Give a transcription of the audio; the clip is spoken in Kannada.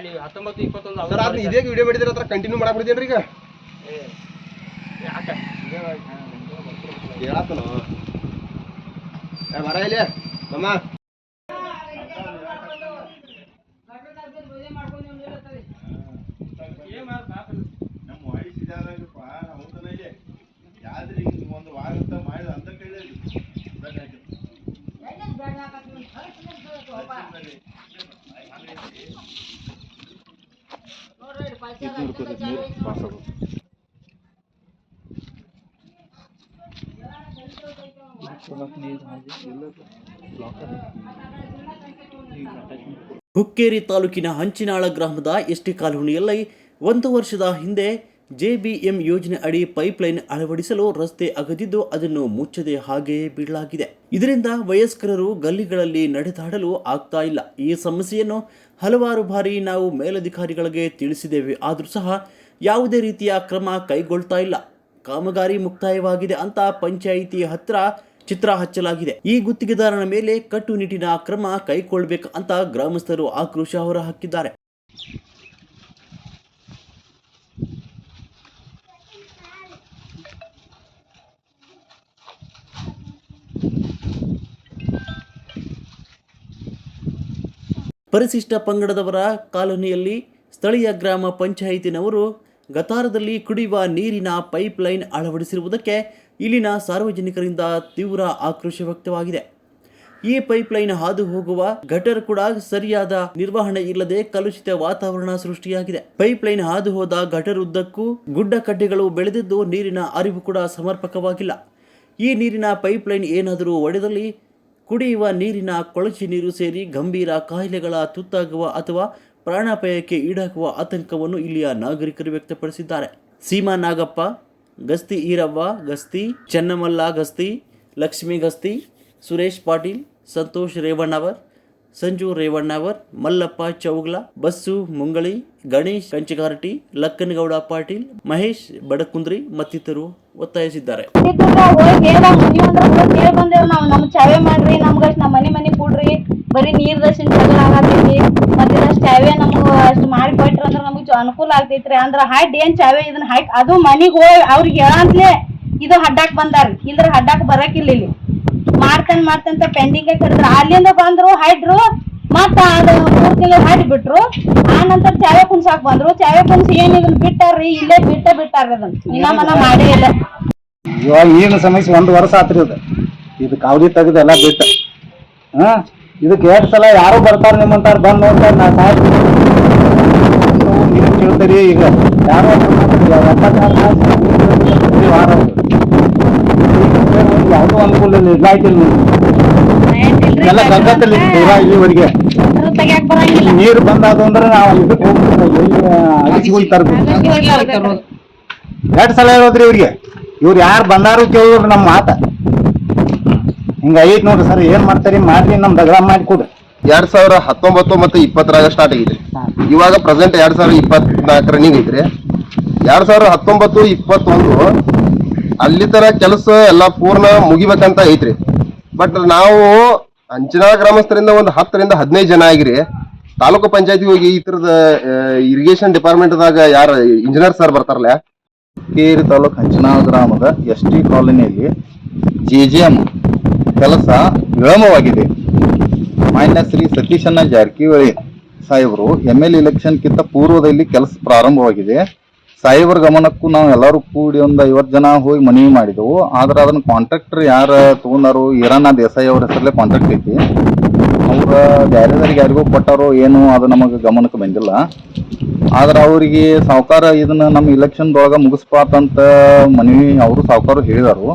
ಅಲ್ಲಿ ಹತ್ತೊಂಬತ್ತು ಇಪ್ಪತ್ತೊಂದು ಸರ್ ಅದನ್ನ ಇದೇ ವಿಡಿಯೋ ಮಾಡಿದ್ರೆ ಹತ್ರ ಕಂಟಿನ್ಯೂ ಮಾಡಕ್ ಬಿಡ್ತೇನ್ರಿ ಈಗ ಯಾಕ ಹೇಳತ್ತನ ಬರ ಇಲ್ಲಿ ನಮ್ಮ ವಯಸ್ಸಿದಾರಪ್ಪ ಅವತನ ಇದೆ ಯಾವ್ದ್ರಿ ಒಂದು ವಾರ ಅಂತ ಮಾಡಿದ ಅಂತ ಕೇಳಿದ್ರಿ ಹುಕ್ಕೇರಿ ತಾಲೂಕಿನ ಹಂಚಿನಾಳ ಗ್ರಾಮದ ಎಸ್ಟಿ ಕಾಲೋನಿಯಲ್ಲಿ ಒಂದು ವರ್ಷದ ಹಿಂದೆ ಜೆಬಿಎಂ ಯೋಜನೆ ಅಡಿ ಪೈಪ್ಲೈನ್ ಅಳವಡಿಸಲು ರಸ್ತೆ ಅಗದಿದ್ದು ಅದನ್ನು ಮುಚ್ಚದೆ ಹಾಗೆಯೇ ಬಿಡಲಾಗಿದೆ ಇದರಿಂದ ವಯಸ್ಕರರು ಗಲ್ಲಿಗಳಲ್ಲಿ ನಡೆದಾಡಲು ಆಗ್ತಾ ಇಲ್ಲ. ಈ ಸಮಸ್ಯೆಯನ್ನು ಹಲವಾರು ಬಾರಿ ನಾವು ಮೇಲಧಿಕಾರಿಗಳಿಗೆ ತಿಳಿಸಿದ್ದೇವೆ. ಆದರೂ ಸಹ ಯಾವುದೇ ರೀತಿಯ ಕ್ರಮ ಕೈಗೊಳ್ತಾ ಇಲ್ಲ. ಕಾಮಗಾರಿ ಮುಕ್ತಾಯವಾಗಿದೆ ಅಂತ ಪಂಚಾಯಿತಿ ಹತ್ರ ಚಿತ್ರ ಹಚ್ಚಲಾಗಿದೆ. ಈ ಗುತ್ತಿಗೆದಾರನ ಮೇಲೆ ಕಟ್ಟುನಿಟ್ಟಿನ ಕ್ರಮ ಕೈಗೊಳ್ಳಬೇಕು ಅಂತ ಗ್ರಾಮಸ್ಥರು ಆಕ್ರೋಶ ಹೊರಹಾಕಿದ್ದಾರೆ. ಪರಿಶಿಷ್ಟ ಪಂಗಡದವರ ಕಾಲೋನಿಯಲ್ಲಿ ಸ್ಥಳೀಯ ಗ್ರಾಮ ಪಂಚಾಯಿತಿನವರು ಗತಾರದಲ್ಲಿ ಕುಡಿಯುವ ನೀರಿನ ಪೈಪ್ಲೈನ್ ಅಳವಡಿಸಿರುವುದಕ್ಕೆ ಇಲ್ಲಿನ ಸಾರ್ವಜನಿಕರಿಂದ ತೀವ್ರ ಆಕ್ರೋಶ ವ್ಯಕ್ತವಾಗಿದೆ. ಈ ಪೈಪ್ಲೈನ್ ಹಾದು ಹೋಗುವ ಘಟರ್ ಕೂಡ ಸರಿಯಾದ ನಿರ್ವಹಣೆ ಇಲ್ಲದೆ ಕಲುಷಿತ ವಾತಾವರಣ ಸೃಷ್ಟಿಯಾಗಿದೆ. ಪೈಪ್ಲೈನ್ ಹಾದು ಹೋದ ಘಟರ್ ಉದ್ದಕ್ಕೂ ಗುಡ್ಡ ಕಡ್ಡೆಗಳು ಬೆಳೆದಿದ್ದು ನೀರಿನ ಅರಿವು ಕೂಡ ಸಮರ್ಪಕವಾಗಿಲ್ಲ. ಈ ನೀರಿನ ಪೈಪ್ಲೈನ್ ಏನಾದರೂ ಒಡೆದಲ್ಲಿ ಕುಡಿಯುವ ನೀರಿನ ಕೊಳಚೆ ನೀರು ಸೇರಿ ಗಂಭೀರ ಕಾಯಿಲೆಗಳ ತುತ್ತಾಗುವ ಅಥವಾ ಪ್ರಾಣಾಪಾಯಕ್ಕೆ ಈಡಾಗುವ ಆತಂಕವನ್ನು ಇಲ್ಲಿಯ ನಾಗರಿಕರು ವ್ಯಕ್ತಪಡಿಸಿದ್ದಾರೆ. ಸೀಮಾ ನಾಗಪ್ಪ, ಗಸ್ತಿ ಈರವ್ವ, ಗಸ್ತಿ ಚೆನ್ನಮಲ್ಲ ಗಸ್ತಿ, ಲಕ್ಷ್ಮಿ ಗಸ್ತಿ, ಸುರೇಶ್ ಪಾಟೀಲ್, ಸಂತೋಷ್ ರೇವಣ್ಣವರ್ ಸಂಜು ರೇವಣ್ಣವರ್ ಮಲ್ಲಪ್ಪ ಚೌಗ್ಲ, ಬಸ್ಸು ಮುಂಗಳಿ, ಗಣೇಶ್ ಕಂಚಿಗಾರಟಿ, ಲಕ್ಕನಗೌಡ ಪಾಟೀಲ್, ಮಹೇಶ್ ಬಡಕುಂದ್ರಿ ಮತ್ತಿತರರು ಒತ್ತಾಯಿಸಿದ್ದಾರೆ. ಮಾಡ್ರಿ, ನಮ್ಗ ಅಷ್ಟ್ ನಮ್ ಮನಿ ಮನಿ ಕೊಡ್ರಿ. ಬರೀ ನೀರ್ ದರ್ಶನ ಜಗಳ ಆಗತೈತಿ ಮತ್ತೆ ಚಾವೆ ನಮ್ಗ ಅಷ್ಟು ಮಾಡಿ ಕೊಟ್ರ ಅಂದ್ರ ನಮಗ್ ಅನುಕೂಲ ಆಗ್ತೈತ್ರಿ. ಅಂದ್ರ ಹಾಡ್ ಏನ್ ಚಾವೆ ಇದನ್ನ ಹಾಕಿ ಅದು ಮನಿಗ್ ಹೋಗಿ ಅವ್ರಿಗೆ ಹೇಳಂತ್ಲೆ ಇದು ಹಡ್ಡಾಕ್ ಬಂದಾರ ಇಲ್ದ್ರ ಹಡ್ಡಾಕ್ ಬರಕಿಲ್ಲ ಇಲ್ಲಿ. ಮಾಡ್ತೇನ್ ಮಾಡ್ತಂತ ಪೆಂಡಿಂಗ್ ಕರೆದ್ರು. ಅಲ್ಲಿಂದ ಬಂದ್ರು, ಹೈಡ್ರು, ಮತ್ತ ಅದು ಮೂರ್ ತಿಂಗಳು ಹಾಡಿ ಬಿಟ್ರು. ಆ ನಂತರ ಚಾವೆ ಕುಣ್ಸಾಕ್ ಬಂದ್ರು. ಚಾವೆ ಕುಣ್ಸಿ ಏನ್ ಇದನ್ನ ಬಿಟ್ಟಾರ್ರಿ? ಇಲ್ಲೇ ಬಿಟ್ಟ ಬಿಟ್ಟಾರ್ರಿ ಅದನ್ನ ಇನ್ನ ಮನ ಮಾಡೇ ಇಲ್ಲ. ಇವಾಗ ಏನು ಸಮಸ್ಯೆ? ಒಂದು ವರ್ಷ ಆತ್ರಿ ಇದು ಇದು ತೆಗೆದ ಎಲ್ಲ ಬಿಟ್ಟ. ಹಾ? ಇದಕ್ಕೆ ಎರಡು ಸಲ ಯಾರು ಬರ್ತಾರ ನಿಮ್ಮಂತಾರ ಬಂದ್ ನೋಡ್ತಾರ ನಾ ಸಾಯ್ತು. ನೀವು ಕೇಳ್ತೀರಿ ಈಗ. ಯಾರು ಒಬ್ರು ಮಾತಾಡ್ರಿ, ಎಪ್ಪತ್ತಾರು ತಾಸು ನೀರ್ ಕೇಳ್ತೀರಿ ವಾರ ಅವ್ರು. ಈಗ ಒಂದು ಯಾವ್ದೂ ಅನುಕೂಲ ಇಲ್ಲ. ಆಯ್ತಿಲ್ಲ ಎಲ್ಲ ಇಲ್ಲಿವರೆಗೆ ನೀರು ಬಂದಾದು ಅಂದ್ರೆ ನಾವು ಇದಕ್ಕೆ ತರ್ಬೇಕು. ಎರಡು ಸಲ ಹೇಳೋದ್ರಿ ಇವ್ರಿಗೆ. ಇವ್ರು ಯಾರು ಬಂದಾರು ಕೇಳಿದ್ರು ನಮ್ಮ ಮಾತ. ಹಿಂಗ ಐತ್ ನೋಡ್ರಿ ಸರ್ ಏನ್ ಮಾಡ್ತಾರಿ? ಮಾಡ್ರಿ ನಮ್ ದಗಡ ಮಾಡಿ ಕೊಡ್ರಿ ಎರಡ್ ಸಾವಿರ ಹತ್ತೊಂಬತ್ತು ಮತ್ತು ಇಪ್ಪತ್ತರಾಗ ಸ್ಟಾರ್ಟ್ ಆಗಿದೆ. ಇವಾಗ ಪ್ರೆಸೆಂಟ್ ಎರಡ್ ಸಾವಿರ ಇಪ್ಪತ್ನಾಲ್ಕು ನೀವ್ ಇದ್ರಿ ಎರಡ್ ಸಾವಿರ ಹತ್ತೊಂಬತ್ತು ಇಪ್ಪತ್ತೊಂದು ಅಲ್ಲಿ ತರ ಕೆಲಸ ಎಲ್ಲ ಪೂರ್ಣ ಮುಗಿಬೇಕಂತ ಐತ್ರಿ. ಬಟ್ ನಾವು ಅಂಚನಾ ಗ್ರಾಮಸ್ಥರಿಂದ ಒಂದು ಹತ್ತರಿಂದ ಹದಿನೈದು ಜನ ಆಗಿರಿ. ತಾಲೂಕು ಪಂಚಾಯತಿ ಹೋಗಿ ಈ ತರದ ಇರಿಗೇಷನ್ ಡಿಪಾರ್ಟ್ಮೆಂಟ್ದಾಗ ಯಾರು ಇಂಜಿನಿಯರ್ ಸರ್ ಬರ್ತಾರಲ್ಲ. ಕೇರಿ ತಾಲೂಕ್ ಅಂಚಿನ ಗ್ರಾಮದ ಎಸ್ ಟಿ ಕಾಲೋನಿಯಲ್ಲಿ ಜೆ ಜಿ ಎಂ ಕೆಲಸ ವಿಳಂಬವಾಗಿದೆ. ಮಾನ್ಯ ಶ್ರೀ ಸತೀಶಣ್ಣ ಜಾರಕಿಹೊಳಿ ಸಾಹೇಬರು ಎಂ ಎಲ್ ಇಲೆಕ್ಷನ್ಗಿಂತ ಪೂರ್ವದಲ್ಲಿ ಕೆಲಸ ಪ್ರಾರಂಭವಾಗಿದೆ. ಸಾಹೇಬರ ಗಮನಕ್ಕೂ ನಾವು ಎಲ್ಲರೂ ಕೂಡಿ ಒಂದು ಐವತ್ತು ಜನ ಹೋಗಿ ಮನವಿ ಮಾಡಿದೆವು. ಆದ್ರೆ ಅದನ್ನ ಕಾಂಟ್ರಾಕ್ಟರ್ ಯಾರು ತಗೊಂಡಾರು ಇರಾನ ದೇಸಾಯಿ ಅವ್ರ ಹೆಸರಲ್ಲೇ ಕಾಂಟ್ರಾಕ್ಟ್ ಐತಿ. ಅವ್ರ ಬ್ಯಾರೆದವ್ರಿಗೆ ಯಾರಿಗೂ ಕೊಟ್ಟಾರೋ ಏನು ಅದು ನಮಗೆ ಗಮನಕ್ಕೆ ಬಂದಿಲ್ಲ. ಆದ್ರೆ ಅವರಿಗೆ ಸಾವುಕಾರ ಇದನ್ನ ನಮ್ಮ ಇಲೆಕ್ಷನ್ದೊಳಗೆ ಮುಗಿಸ್ಬಾರ್ದಂತ ಮನವಿ ಅವರು ಸಾವುಕಾರ ಹೇಳಿದಾರು.